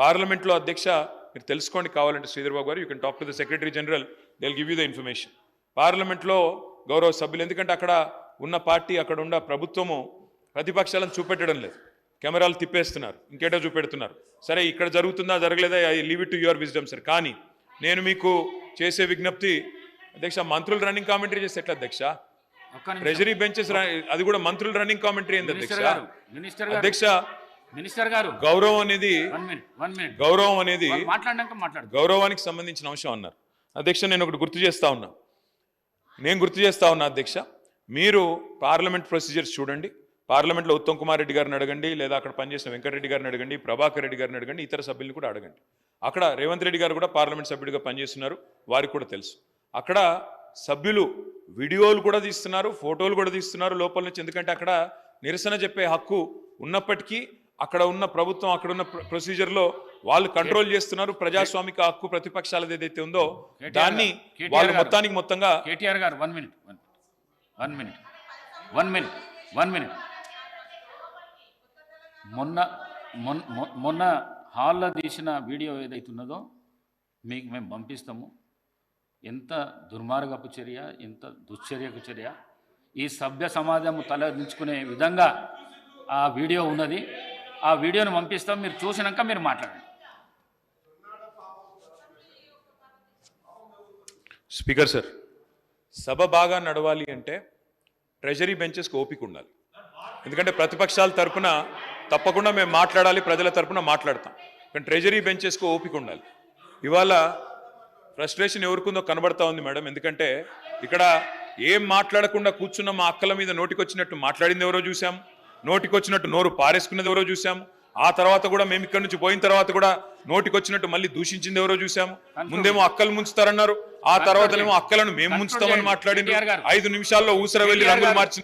పార్లమెంట్లో అధ్యక్ష మీరు తెలుసుకోండి కావాలంటే Sridhar Babu garu you can talk to the secretary general they give you the information పార్లమెంట్లో గౌరవ సభ్యులు ఎందుకంటే అక్కడ ఉన్న పార్టీ అక్కడ ఉన్న ప్రభుత్వము ప్రతిపక్షాలను చూపెట్టడం లేదు. కెమెరాలు తిప్పేస్తున్నారు ఇంకేటో చూపెడుతున్నారు. సరే ఇక్కడ జరుగుతుందా జరగలేదా I leave it to your wisdom sir కానీ నేను మీకు చేసే విజ్ఞప్తి అధ్యక్ష మంత్రులు రన్నింగ్ కామెంటరీ చేస్తే ఎట్లా అధ్యక్ష. ట్రెజరీ బెంచెస్ అది కూడా మంత్రులు రన్నింగ్ కామెంటరీ ఏంది అధ్యక్ష? అధ్యక్ష మినిస్టర్ గారు. గౌరవం అనేది గౌరవం అనేది మాట్లాడినాక మాట్లాడు గౌరవానికి సంబంధించిన అంశం అన్నారు. అధ్యక్ష నేను ఒకటి గుర్తు చేస్తా ఉన్నా. నేను గుర్తు చేస్తా ఉన్నా అధ్యక్ష. మీరు పార్లమెంట్ ప్రొసీజర్స్ చూడండి. పార్లమెంట్లో ఉత్తమ్ కుమార్ రెడ్డి గారిని అడగండి లేదా అక్కడ పనిచేసిన వెంకటరెడ్డి గారిని అడగండి ప్రభాకర్ రెడ్డి గారిని అడగండి ఇతర సభ్యుల్ని కూడా అడగండి. అక్కడ రేవంత్ రెడ్డి గారు కూడా పార్లమెంట్ సభ్యుడిగా పనిచేస్తున్నారు వారికి కూడా తెలుసు. అక్కడ సభ్యులు వీడియోలు కూడా తీస్తున్నారు ఫోటోలు కూడా తీస్తున్నారు లోపల నుంచి. ఎందుకంటే అక్కడ నిరసన చెప్పే హక్కు ఉన్నప్పటికీ అక్కడ ఉన్న ప్రభుత్వం అక్కడ ఉన్న ప్ర- ప్రొసీజర్లో వాళ్ళు కంట్రోల్ చేస్తున్నారు. ప్రజాస్వామిక హక్కు ప్రతిపక్షాలది ఏదైతే ఉందో దాన్ని వాళ్ళు. మొత్తానికి మొత్తంగా KTR garu one minute one minute one minute one minute మొన్న మొన్న హాల్లో తీసిన వీడియో ఏదైతే ఉన్నదో మీకు మేము పంపిస్తాము. ఎంత దుర్మార్గపు చర్య ఎంత దుశ్చర్యకు చర్య. ఈ సభ్య సమాజం తలదించుకునే విధంగా ఆ వీడియో ఉన్నది. ఆ వీడియోను పంపిస్తాం మీరు చూసినాక మీరు మాట్లాడండి. స్పీకర్ సార్ సభ బాగా నడవాలి అంటే ట్రెజరీ బెంచెస్కి ఓపిక ఉండాలి. ఎందుకంటే ప్రతిపక్షాల తరపున తప్పకుండా మేము మాట్లాడాలి ప్రజల తరపున మాట్లాడతాం. కానీ ట్రెజరీ బెంచెస్కి ఓపిక ఉండాలి. ఇవాళ ఫ్రస్ట్రేషన్ ఎవరికిందో కనబడతా ఉంది మేడం. ఎందుకంటే ఇక్కడ ఏం మాట్లాడకుండా కూర్చున్న మా అక్కల మీద నోటికొచ్చినట్టు మాట్లాడింది ఎవరో చూసాం నోటికొచ్చినట్టు నోరు పారేసుకున్నది ఎవరో చూసాము ఆ తర్వాత కూడా మేము ఇక్కడ నుంచి పోయిన తర్వాత కూడా నోటికొచ్చినట్టు మళ్ళీ దూషించింది ఎవరో చూసాము ముందేమో అక్కలు ముంచుతారన్నారు. ఆ తర్వాతనేమో అక్కలను మేము ముంచుతామని గారు. ఐదు నిమిషాల్లో ఊసర వెళ్ళి కేటీఆర్ రంగులు గారు. మార్చి